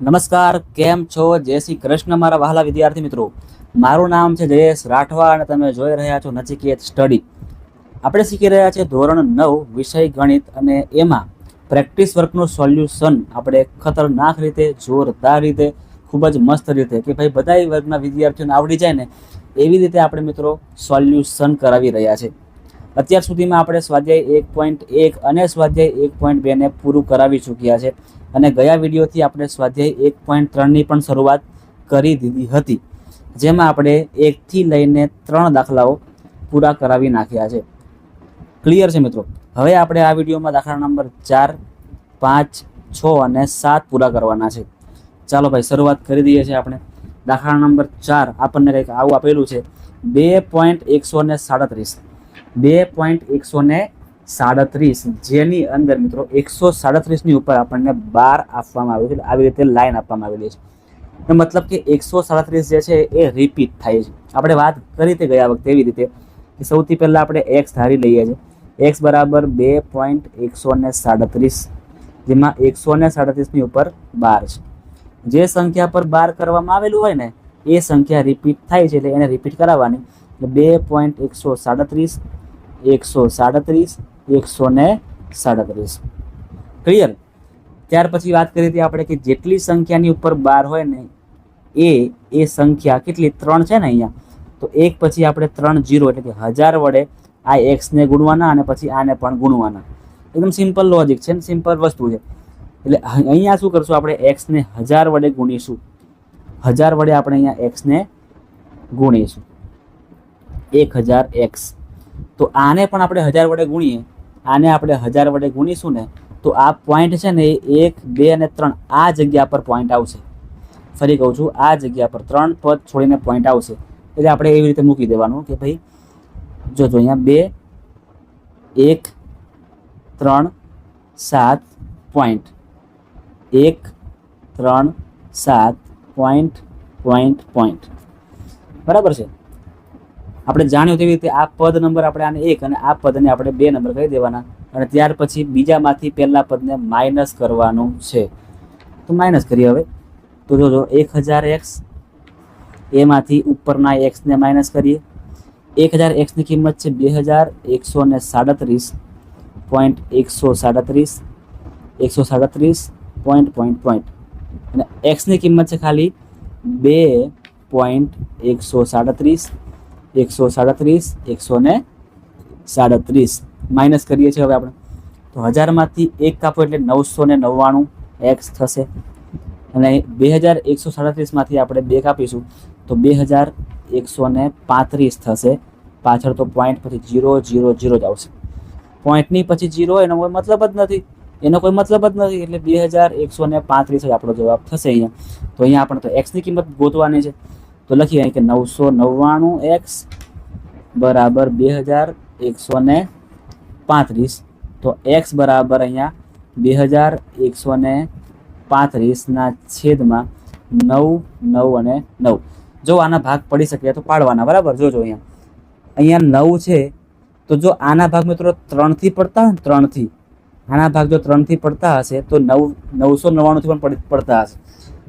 નમસ્કાર, કેમ છો? જય શ્રી કૃષ્ણ મારા વહાલા વિદ્યાર્થી મિત્રો. મારું નામ છે જયેશ રાઠવા અને તમે જોઈ રહ્યા છો નચિકેત સ્ટડી. આપણે શીખી રહ્યા છે ધોરણ નવ, વિષય ગણિત અને એમાં પ્રેક્ટિસ વર્કનું સોલ્યુશન. આપણે ખતરનાક રીતે, જોરદાર રીતે, ખૂબ જ મસ્ત રીતે કે ભાઈ બધા વર્ગના વિદ્યાર્થીઓને આવડી જાય ને, એવી રીતે આપણે મિત્રો સોલ્યુશન કરાવી રહ્યા છે અત્યાર સુધીમાં આપણે સ્વાધ્યાય એક પોઈન્ટ એક અને સ્વાધ્યાય એક પોઈન્ટ બેને પૂરું કરાવી ચૂક્યા છે અને ગયા વિડીયોથી આપણે સ્વાધ્યાય એક પોઈન્ટ ત્રણની પણ શરૂઆત કરી દીધી હતી, જેમાં આપણે એકથી લઈને ત્રણ દાખલાઓ પૂરા કરાવી નાખ્યા છે. ક્લિયર છે મિત્રો? હવે આપણે આ વિડીયોમાં દાખલા નંબર ચાર, પાંચ, છ અને સાત પૂરા કરવાના છે. ચાલો ભાઈ, શરૂઆત કરી દઈએ છીએ આપણે. દાખલા નંબર ચાર, આપણને કંઈક આવું આપેલું છે. બે પોઈન્ટ એકસો ને સાડત્રીસ. બે પોઈન્ટ એકસો ને સાડત્રીસ. જેની અંદર મિત્રો એકસો સાડત્રીસની ઉપર આપણને બાર આપવામાં આવ્યું છે. આવી રીતે લાઈન આપવામાં આવેલી છે. મતલબ કે એકસો સાડત્રીસ જે છે એ રિપીટ થાય છે. આપણે વાત કરી તે ગયા વખતે એવી રીતે કે સૌથી પહેલાં આપણે એક્સ ધારી લઈએ છીએ. એક્સ બરાબર બે પોઈન્ટ એકસો ને સાડત્રીસ, જેમાં એકસો ને સાડત્રીસની ઉપર બાર છે. જે સંખ્યા પર બાર કરવામાં આવેલું હોય ને, એ સંખ્યા રિપીટ થાય છે. એટલે એને રિપીટ કરાવવાની. એટલે બે પોઈન્ટ એકસો સાડત્રીસ એકસો સાડત્રીસ એકસો ને સાડત્રીસ. ક્લિયર ત્યાર પછી વાત કરી હતી આપણે કે જેટલી સંખ્યાની ઉપર બાર હોય ને, એ એ સંખ્યા કેટલી? ત્રણ છે ને અહીંયા. તો એક પછી આપણે ત્રણ જીરો, એટલે કે હજાર વડે આ એક્સને ગુણવાના અને પછી આને પણ ગુણવાના. એકદમ સિમ્પલ લોજિક છે ને સિમ્પલ વસ્તુ છે. એટલે અહીંયા શું કરશું આપણે? એક્સને હજાર વડે ગુણીશું. હજાર વડે આપણે અહીંયા એક્સને ગુણીશું. એક હજાર એક્સ તો આને પણ આપણે હજાર વડે ગુણીએ, આને આપણે હજાર વડે ગુણીશું ને, તો આ પોઈન્ટ છે ને એ એક, બે અને ત્રણ આ જગ્યા પર પોઈન્ટ આવશે. ફરી કહું છું, આ જગ્યા પર ત્રણ પદ છોડીને પોઈન્ટ આવશે. એટલે આપણે એવી રીતે મૂકી દેવાનું કે ભાઈ જોજો અહીંયા બે, એક, ત્રણ, સાત પોઈન્ટ એક, ત્રણ, સાત પોઈન્ટ પોઈન્ટ પોઈન્ટ બરાબર છે? આપણે જાણ્યું તેવી રીતે આ પદ નંબર આપણે આને એક અને આ પદને આપણે બે નંબર કહી દેવાના. અને ત્યાર પછી બીજામાંથી પહેલા પદને માઇનસ કરવાનું છે. તો માઇનસ કરીએ હવે. તો જોજો એક હજાર એક્સ, એમાંથી ઉપરના એક્સને માઇનસ કરીએ. એક હજાર એક્સની કિંમત છે બે હજાર એકસો ને સાડત્રીસ પોઈન્ટ એકસો સાડત્રીસ એકસો સાડત્રીસ પોઈન્ટ પોઈન્ટ પોઈન્ટ અને એક્સની કિંમત છે ખાલી બે પોઈન્ટ એકસો સાડત્રીસ એકસો સાડત્રીસ, એકસો ને સાડત્રીસ. માઇનસ કરીએ છીએ હવે આપણે. તો હજારમાંથી એક કાપો એટલે નવસો ને નવ્વાણું એક્સ થશે. અને બે હજાર એકસો સાડત્રીસમાંથી આપણે બે કાપીશું, તો બે હજાર એકસો ને પાંત્રીસ થશે. પાછળ તો પોઈન્ટ પછી જીરો જીરો જીરો જ આવશે. પોઈન્ટની પછી જીરો એનો કોઈ મતલબ જ નથી. એનો કોઈ મતલબ જ નથી, એટલે બે હજાર એકસો ને પાંત્રીસ જ આપણો જવાબ થશે અહીંયા. તો અહીંયા આપણે તો એક્સની કિંમત ગોતવાની છે. તો લખીએ અહીં કે નવસો નવ્વાણું એક્સ બરાબર બે હજાર એકસો ને પાંત્રીસ. તો એક્સ બરાબર અહીંયા બે હજાર એકસો ને પાંત્રીસના છેદમાં નવ નવ અને નવ. જો આના ભાગ પડી શકે તો પાડવાના, બરાબર? જોજો અહીંયા. અહીંયા નવ છે, તો જો આના ભાગ મિત્રો ત્રણથી પડતા હોય ને, ત્રણથી. આના ભાગ જો ત્રણથી પડતા હશે તો નવ, નવસો નવ્વાણુંથી પણ પડી- પડતા હશે.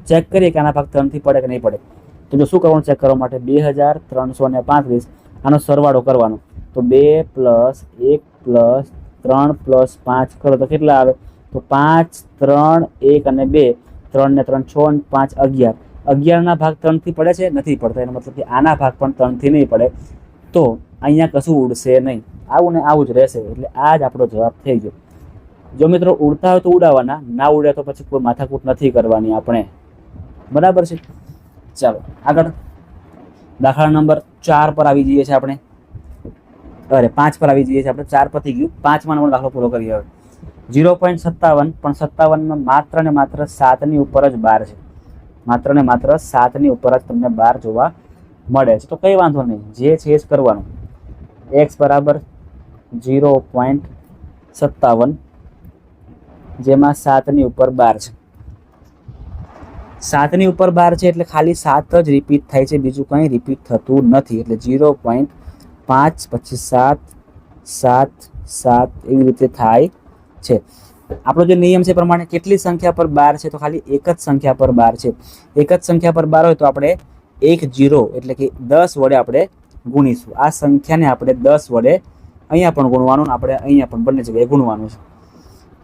ચેક કરીએ કે આના ભાગ ત્રણથી પડે કે નહીં પડે. તો જો શું કરવાનું ચેક કરવા માટે? બે હજાર ત્રણસો ને પાંત્રીસ. આનો સરવાળો કરવાનો. તો બે પ્લસ એક પ્લસ ત્રણ પ્લસ પાંચ કરો તો કેટલા આવે? તો પાંચ, ત્રણ, એક અને બે. ત્રણ ને ત્રણ છ અને પાંચ અગિયાર. અગિયારના ભાગ ત્રણથી પડે છે? નથી પડતા. એનો મતલબ કે આના ભાગ પણ ત્રણથી નહીં પડે. તો અહીંયા કશું ઉડશે નહીં. આવું ને આવું જ રહેશે. એટલે આ જ આપણો જવાબ થઈ ગયો. જો મિત્રો ઉડતા હોય તો ઉડાવવાના ના ઉડે તો પછી કોઈ માથાકૂટ નથી કરવાની આપણે. બરાબર છે? ચાલો, આગળ. દાખલા નંબર ચાર પર આવી જઈએ છીએ આપણે. અરે, પાંચ પર આવી જઈએ છીએ આપણે. ચાર પરથી ગયું. પાંચમાં નંબર દાખલો પૂરો કરીએ હવે. ઝીરો પોઈન્ટ સત્તાવન, પણ સત્તાવનમાં માત્ર ને માત્ર સાતની ઉપર જ બાર છે. માત્ર ને માત્ર સાતની ઉપર જ તમને બાર જોવા મળે છે. તો કંઈ વાંધો નહીં. જે છે એ જ કરવાનું. એક્સ બરાબર ઝીરો પોઈન્ટ સત્તાવન, જેમાં સાતની ઉપર બાર છે. સાતની ઉપર બાર છે એટલે ખાલી સાત જ રિપીટ થાય છે. બીજું કંઈ રિપીટ થતું નથી. એટલે ઝીરો પોઈન્ટ પાંચ પછી સાત સાત સાત એવી રીતે થાય છે. આપણો જે નિયમ છે પ્રમાણે કેટલી સંખ્યા પર બાર છે તો ખાલી એક જ સંખ્યા પર બાર છે. એક જ સંખ્યા પર બાર હોય તો આપણે એક જીરો એટલે કે દસ વડે આપણે ગુણીશું. આ સંખ્યાને આપણે દસ વડે અહીંયા પણ ગુણવાનું આપણે અહીંયા પણ બંને જગ્યાએ ગુણવાનું છે.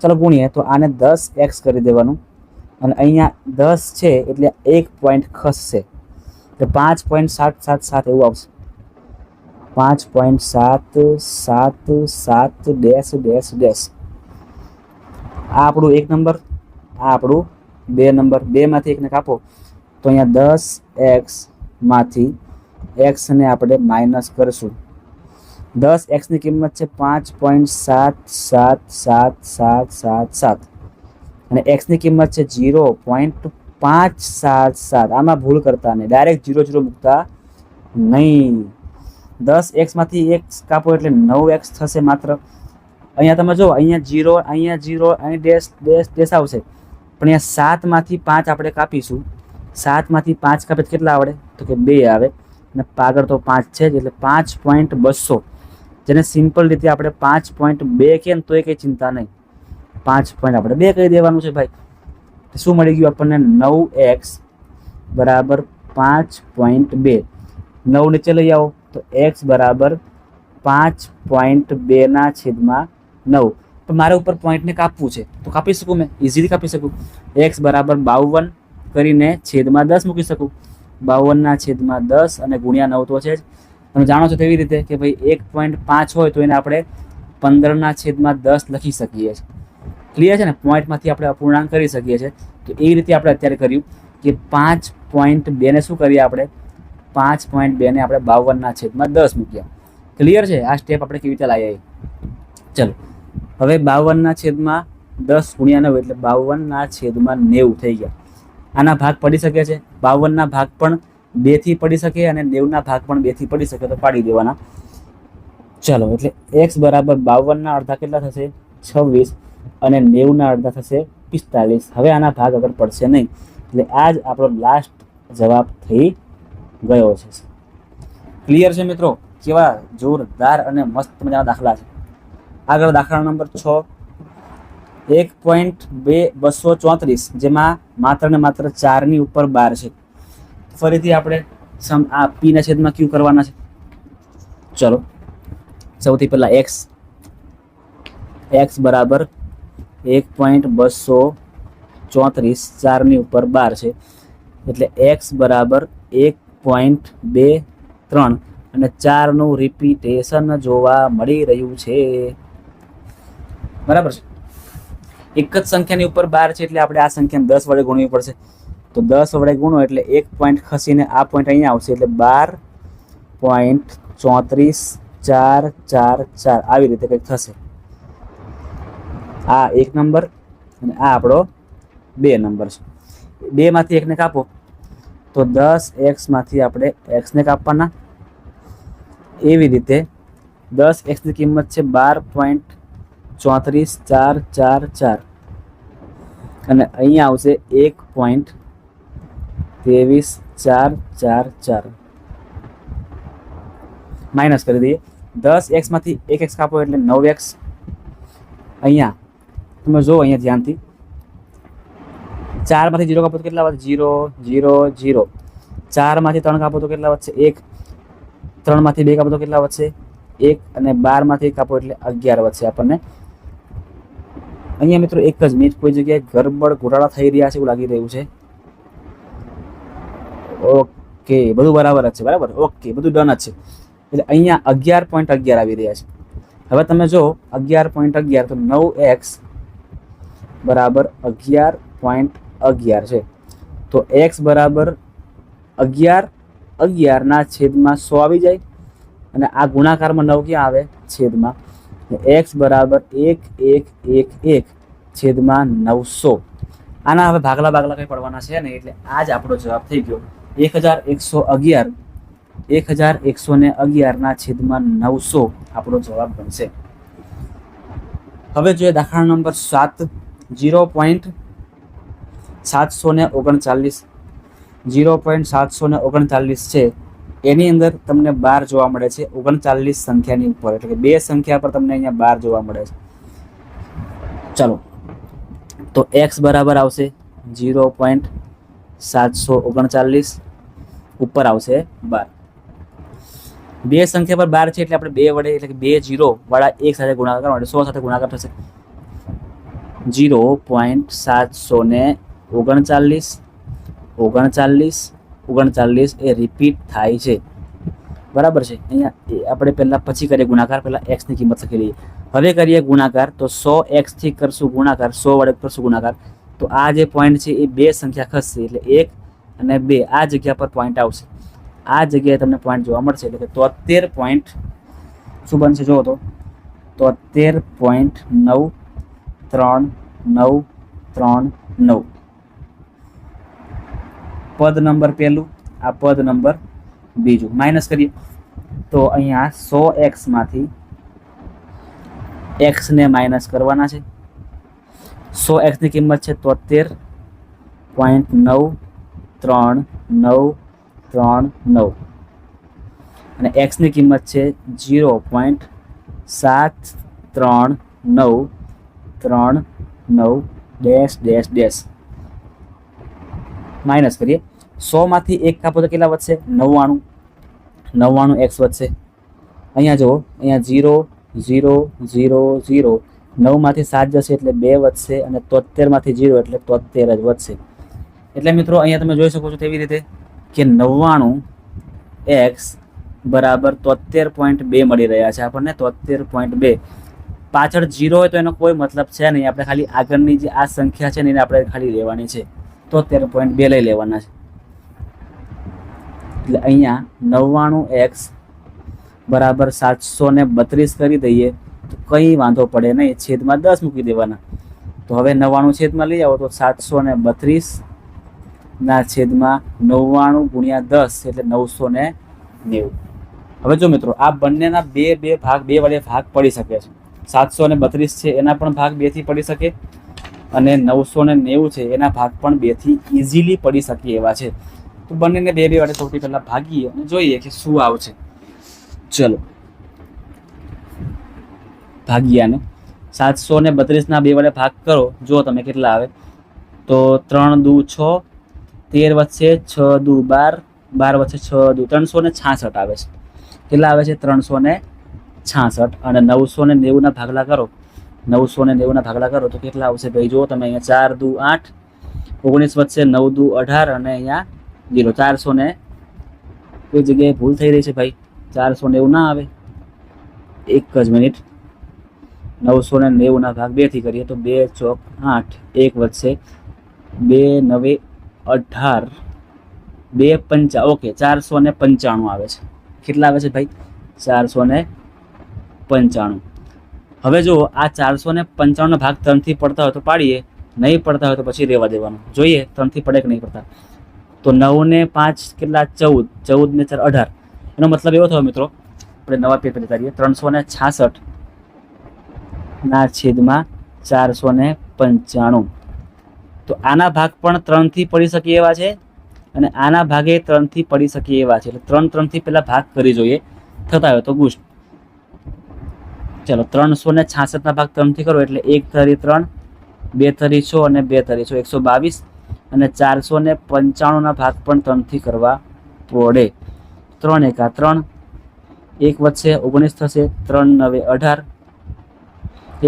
ચાલો ગુણીએ તો આને દસ એક્સ કરી દેવાનું. અને અહીંયા દસ છે એટલે એક પોઈન્ટ ખસશે તો પાંચ પોઈન્ટ સાત સાત સાત એવું આવશે. પાંચ પોઈન્ટ સાત સાત સાત ડેશ ડેશ ડેશ. આ આપણું એક નંબર આ આપણું બે નંબર બેમાંથી એકને કાપો. તો અહીંયા દસ એક્સમાંથી એક્સને આપણે માઇનસ કરીશું. દસ એક્સની કિંમત છે પાંચ પોઈન્ટ સાત સાત સાત સાત સાત સાત. અને એક્સની કિંમત છે જીરો પોઈન્ટ પાંચ સાત સાત. આમાં ભૂલ કરતા નહીં. ડાયરેક્ટ જીરો જીરો મૂકતા નહીં. દસ એક્સમાંથી એક કાપો એટલે નવ એક્સ થશે માત્ર. અહીંયા તમે જો અહીંયા જીરો અહીંયા જીરો અહીં ડેશ ડેશ ડેશ આવશે. પણ અહીંયા સાતમાંથી પાંચ આપણે કાપીશું. સાતમાંથી પાંચ કાપે કેટલા આવડે? તો કે બે આવે. અને પાગળ તો પાંચ છે જ, એટલે પાંચ પોઈન્ટ બસો. જેને સિમ્પલ રીતે આપણે પાંચ પોઈન્ટ બે કે ને, તોય કંઈ ચિંતા નહીં. પાંચ પોઈન્ટ આપણે બે કહી દેવાનું છે ભાઈ. શું મળી ગયું આપણને? નવ એક્સ બરાબર પાંચ પોઈન્ટ બે. નવ નીચે લઈ આવો. તો એક્સ બરાબર પાંચ પોઈન્ટ બેના છેદમાં નવ. પણ મારે ઉપર પોઈન્ટને કાપવું છે. તો કાપી શકું મેં? ઇઝીલી કાપી શકું. એક્સ બરાબર બાવન કરીને છેદમાં દસ મૂકી શકું. બાવનના છેદમાં દસ અને ગુણ્યા નવ તો છે જ. તમે જાણો છો તેવી રીતે કે ભાઈ એક પોઈન્ટ પાંચ હોય તો એને આપણે પંદરના છેદમાં દસ લખી શકીએ છીએ. ક્લિયર છે ને? પોઈન્ટમાંથી આપણે અપૂર્ણાંક કરી શકીએ છીએ. તો એ રીતે આપણે અત્યારે કર્યું કે પાંચ પોઈન્ટ બેને શું કરીએ આપણે? પાંચ પોઈન્ટ બેને આપણે બાવનના છેદમાં દસ મૂક્યા ક્લિયર છે? આ સ્ટેપ આપણે કેવી રીતે લાવીએ? ચલો. હવે બાવનના છેદમાં દસ ગુણ્યા નવ એટલે બાવનના છેદમાં નેવું થઈ ગયા. આના ભાગ પડી શકે છે? બાવનના ભાગ પણ બેથી પડી શકે અને નેવના ભાગ પણ બેથી પડી શકે તો પાડી દેવાના. ચલો, એટલે એક્સ બરાબર બાવનના અડધા કેટલા થશે? છવ્વીસ. અને નેવના અડધા થશે પિસ્તાલીસ. હવે આના ભાગ આગળ પડશે નહીં, એટલે આ જ આપણો લાસ્ટ જવાબ થઈ ગયો છે. ક્લિયર છે મિત્રો? કેવા જોરદાર અને મસ્ત મજાના દાખલા છે. આગળ દાખલા નંબર છ. એક પોઈન્ટ બે બસો ચોત્રીસ, જેમાં માત્ર ને માત્ર ચારની ઉપર બાર છે. ફરીથી આપણે સમ, આ પીના છેદમાં ક્યુ કરવાના છે. ચલો. સૌથી પહેલાં એક્સ એક્સ બરાબર એક પોઈન્ટ બસો ચોત્રીસ ચારની ઉપર બાર છે. એટલે એક્સ બરાબર એક પોઈન્ટ બે ત્રણ અને ચારનું રિપીટેશન જોવા મળી રહ્યું છે. બરાબર છે? એક જ સંખ્યાની ઉપર બાર છે એટલે આપણે આ સંખ્યાને દસ વડે ગુણવી પડશે. તો દસ વડે ગુણો એટલે એક પોઈન્ટ ખસીને આ પોઈન્ટ અહીંયા આવશે એટલે બાર પોઈન્ટ ચોત્રીસ ચાર ચાર ચાર. આવી રીતે કંઈક થશે. આ એક નંબર અને આ આપણો બે નંબર છે. બેમાંથી એકને કાપો. તો દસ એક્સમાંથી આપણે એક્સને કાપવાના. એવી રીતે દસ એક્સની કિંમત છે બાર પોઈન્ટ ચોત્રીસ ચાર ચાર ચાર. અને અહીંયા આવશે એક પોઈન્ટ ત્રેવીસ ચાર ચાર ચાર. માઇનસ કરી દઈએ. દસ એક્સમાંથી એક એક્સ કાપો એટલે નવ એક્સ. અહીંયા તમે જુઓ અહીંયા ધ્યાનથી. ચારમાંથી જીરો કાપો તો કેટલા વધે? Zero zero zero. ચારમાંથી ત્રણ કાપો તો કેટલા વધશે? એક. ત્રણમાંથી બે કાપો તો કેટલા વધશે? એક અને બારમાંથી કાપો એટલે અગિયાર વધશે આપણને. અહીંયા મિત્રો એક જ મિનિટ, કોઈ જગ્યાએ ગરબડ, ઘોટાળા થઈ રહ્યા છે એવું લાગી રહ્યું છે. ઓકે, બધું બરાબર જ છે, બરાબર? ઓકે, બધું ડન જ છે. એટલે અહીંયા અગિયાર પોઈન્ટ અગિયાર આવી રહ્યા છે. હવે તમે જો અગિયાર પોઈન્ટ અગિયાર, તો નવ એક્સ બરાબર અગિયાર પોઈન્ટ અગિયાર છે. તો એક્સ બરાબર અગિયાર, અગિયારના છેદમાં સો આવી જાય. અને આ ગુણાકારમાં નવ ક્યાં આવે? છેદમાં. એક્સ બરાબર એક એક એક એક છેદમાં નવસો. આના હવે ભાગલા ભાગલા કંઈ પડવાના છે ને એટલે આ જ આપણો જવાબ થઈ ગયો. એક હજાર એકસો અગિયાર એક હજાર એકસો ને અગિયારના છેદમાં નવસો આપણો જવાબ બનશે. હવે જોઈએ દાખલા નંબર સાત. જીરો પોઈન્ટ સાતસો ને ઓગણચાલીસ. જીરો પોઈન્ટ સાતસો ને ઓગણચાલીસ છે. એની અંદર તમને બાર જોવા મળે છે ઓગણચાલીસ સંખ્યાની ઉપર. એટલે કે બે સંખ્યા પર તમને અહીંયા બાર જોવા મળે છે. ચાલો. તો એક્સ બરાબર આવશે જીરો પોઈન્ટ સાતસો ઓગણચાલીસ ઉપર આવશે બાર. બે સંખ્યા પર બાર છે એટલે આપણે બે વડે એટલે કે બે જીરો વાળા એક સાથે ગુણાકાર માટે સો સાથે ગુણાકાર થશે. જીરો પોઈન્ટ સાતસો ને ઓગણચાલીસ ઓગણચાલીસ ઓગણચાલીસ એ રિપીટ થાય છે. બરાબર છે? અહીંયા આપણે પહેલાં પછી કરીએ ગુણાકાર, પહેલાં એક્સની કિંમત લખી લઈએ. હવે કરીએ ગુણાકાર, તો સો એક્સથી કરશું ગુણાકાર, સો વડે કરશું ગુણાકાર. તો આ જે પોઈન્ટ છે એ બે સંખ્યા ખસશે, એટલે એક અને બે. આ જગ્યા પર પોઈન્ટ આવશે. આ જગ્યાએ તમને પોઈન્ટ જોવા મળશે, એટલે કે તોતેર પોઈન્ટ શું બનશે? જુઓ તો. તોતેર પોઈન્ટ નવ ત્રણ નવ ત્રણ નવ. પદ નંબર પહેલું, આ પદ નંબર બીજું. માઇનસ કરીએ. તો અહીંયા સો એક્સમાંથી એક્સને માઇનસ કરવાના છે. સો એક્સની કિંમત છે તોતેર પોઈન્ટ નવ ત્રણ નવ ત્રણ નવ. અને એક્સની કિંમત છે જીરો પોઈન્ટ સાત ત્રણ નવ ત્રણ, નવ, ડેશ ડેશ ડેશ. માઇનસ કરીએ. સોમાંથી એક કાપો તો કેટલા વધશે? નવ્વાણું. નવ્વાણું એક્સ વધશે. અહીંયા જુઓ, અહીંયા ઝીરો ઝીરો ઝીરો ઝીરો. નવમાંથી સાત જશે એટલે બે વધશે અને તોતેરમાંથી ઝીરો એટલે તોતેર જ વધશે. એટલે મિત્રો, અહીંયા તમે જોઈ શકો છો તેવી રીતે કે નવ્વાણું એક્સ બરાબર તોતેર પોઈન્ટ બે મળી રહ્યા છે આપણને તોતેર પોઈન્ટ બે. પાછળ જીરો હોય તો એનો કોઈ મતલબ છે નહીં. આપણે ખાલી આગળની જે આ સંખ્યા છે ને એને આપણે ખાલી લેવાની છે. તોતેર પોઈન્ટ બે લઈ લેવાના છે. એટલે અહીંયા નવ્વાણું એક્સ બરાબર સાતસો ને બત્રીસ કરી દઈએ તો કંઈ વાંધો પડે નહીં. છેદમાં દસ મૂકી દેવાના. તો હવે નવ્વાણું છેદમાં લઈ આવો તો સાતસો ને બત્રીસ ના છેદમાં નવ્વાણું ગુણ્યા દસ એટલે નવસો ને નેવું. હવે જો મિત્રો, આ બંનેના બે બે ભાગ, બે વડે ભાગ પડી શકે છે. સાતસો ને બત્રીસ છે, એના પણ ભાગ બેથી પડી શકે. અને નવસો ને નેવું છે, એના ભાગ પણ બેથી ઇઝીલી પડી શકે એવા છે. તો બંનેને બે બે વડે સૌથી પહેલાં ભાગીએ અને જોઈએ કે શું આવશે. ચલો. ભાગ્યાને સાતસો ને બત્રીસના બે વડે ભાગ કરો. જો તમે કેટલા આવે. તો ત્રણ દુ છ, તેર વચ્ચે છ દુ બાર બાર વચ્ચે છ દુ, ત્રણસો ને છાસઠ આવે છે. કેટલા આવે છે? ત્રણસો ને છાસઠ અને નવસો ને નેવુંના ભાગલા કરો. નવસો ને નેવુંના ભાગલા કરો તો કેટલા આવશે ભાઈ? જુઓ તમે અહીંયા ચાર દુ આઠ, ઓગણીસ વચ્ચે નવ દુ અઢાર અને અહીંયા જીરો. ચારસો ને કોઈ જગ્યાએ ભૂલ થઈ રહી છે ભાઈ? ચારસો નેવું ના આવે. એક જ મિનિટ. નવસો ને નેવુંના ભાગ બેથી કરીએ તો બે ચોક આઠ એક વચ્ચે બે નવે અઢાર, બે પંચા, ઓકે, ચારસો ને પંચાણું આવે છે. કેટલા આવે છે ભાઈ? ચારસો ને પંચાણું. હવે જો આ ચારસો ને પંચાણુંનો ભાગ ત્રણથી પડતા હોય તો પાડીએ, નહીં પડતા હોય તો પછી રહેવા દેવાનું. જોઈએ ત્રણથી પડે કે નહીં પડતા. તો નવ ને પાંચ કેટલા? ચૌદ. ચૌદ ને ચાર અઢાર. એનો મતલબ એવો થયો મિત્રો, આપણે નવા પેપર કરીએ ત્રણસો ને છાસઠ ના છેદમાં ચારસો ને પંચાણું. તો આના ભાગ પણ ત્રણથી પડી શકે એવા છે અને આના ભાગે ત્રણથી પડી શકે એવા છે. એટલે ત્રણ ત્રણથી પહેલાં ભાગ કરી જોઈએ. થતા હોય તો ગુસ્ટ ચલો ત્રણસો ને છાસઠના ભાગ ત્રણથી કરો એટલે એક થરી ત્રણ, બે થરી છ અને બે થરી છ, એકસો બાવીસ અને ચારસો ને પંચાણુંના ભાગ પણ ત્રણથી કરવા પડે. ત્રણ એકા ત્રણ, એક વચ્ચે ઓગણીસ થશે, ત્રણ નવે અઢાર,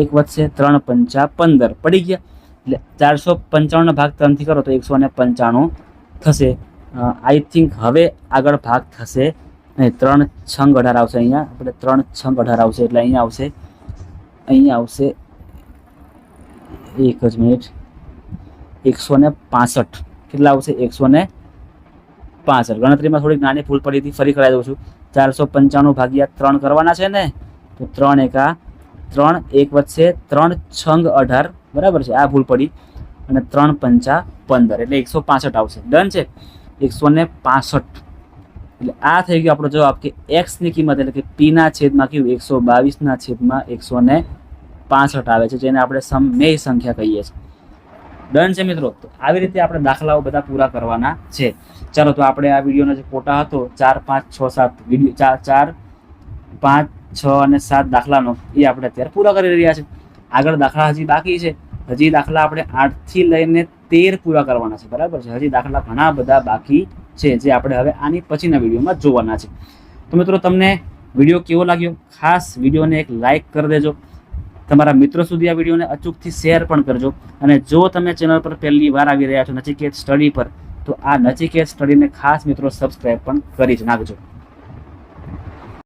એક વધશે ત્રણ પંચા પંદર. પડી ગયા? એટલે ચારસો પંચાણુંના ભાગ ત્રણથી કરો તો એકસો પંચાણું થશે. આઈ થિંક હવે આગળ ભાગ થશે. ત્રણ છંગ અઢાર આવશે અહીંયા. આપણે ત્રણ છંગ અઢાર આવશે એટલે અહીંયા આવશે. અહીંયા આવશે એક જ મિનિટ. એકસો ને પાસઠ. કેટલા આવશે? એકસો ને પાસઠ. ગણતરીમાં થોડીક નાની ભૂલ પડી હતી, ફરી કરાવી દઉં છું. ચારસો પંચાણું ભાગ્યા ત્રણ કરવાના છે ને? તો ત્રણ એકા ત્રણ, એક વચ્ચે ત્રણ છંગ અઢાર. બરાબર છે? આ ભૂલ પડી. અને ત્રણ પંચા પંદર. એટલે એકસો પાસઠ આવશે. ડન છે? એકસો ને પાસઠ. એટલે આ થઈ ગયો આપણો જવાબ કે એક્સની કિંમત એટલે કે પીના છેદમાં કયું એકસો બાવીસના છેદમાં એકસો ને પાસઠ આવે છે, જેને આપણે સમમેય સંખ્યા કહીએ છીએ. ડન છે મિત્રો? તો આવી રીતે આપણે દાખલાઓ બધા પૂરા કરવાના છે. ચાલો, તો આપણે આ વિડીયોનો જે ફોટા હતો, ચાર, પાંચ, છ, સાત વીડિયો, ચાર ચાર, પાંચ, છ અને સાત દાખલાનો, એ આપણે અત્યારે પૂરા કરી રહ્યા છે આગળ દાખલા હજી બાકી છે. હજી દાખલા આપણે આઠથી લઈને તેર પૂરા કરવાના છે. બરાબર છે? હજી દાખલા ઘણા બધા બાકી છે, જે આપણે હવે આની પછીના વિડીયોમાં જોવાના છે. તો મિત્રો, તમને વીડિયો કેવો લાગ્યો? ખાસ વિડીયોને એક લાઇક કરી દેજો. તમારા મિત્રો સુધી આ વિડીયોને અચૂકથી શેર પણ કરજો. અને જો તમે ચેનલ પર પહેલી વાર આવી રહ્યા છો નચિકેત સ્ટડી પર, તો આ નચિકેત સ્ટડીને ખાસ મિત્રો સબસ્ક્રાઈબ પણ કરી જ નાખજો.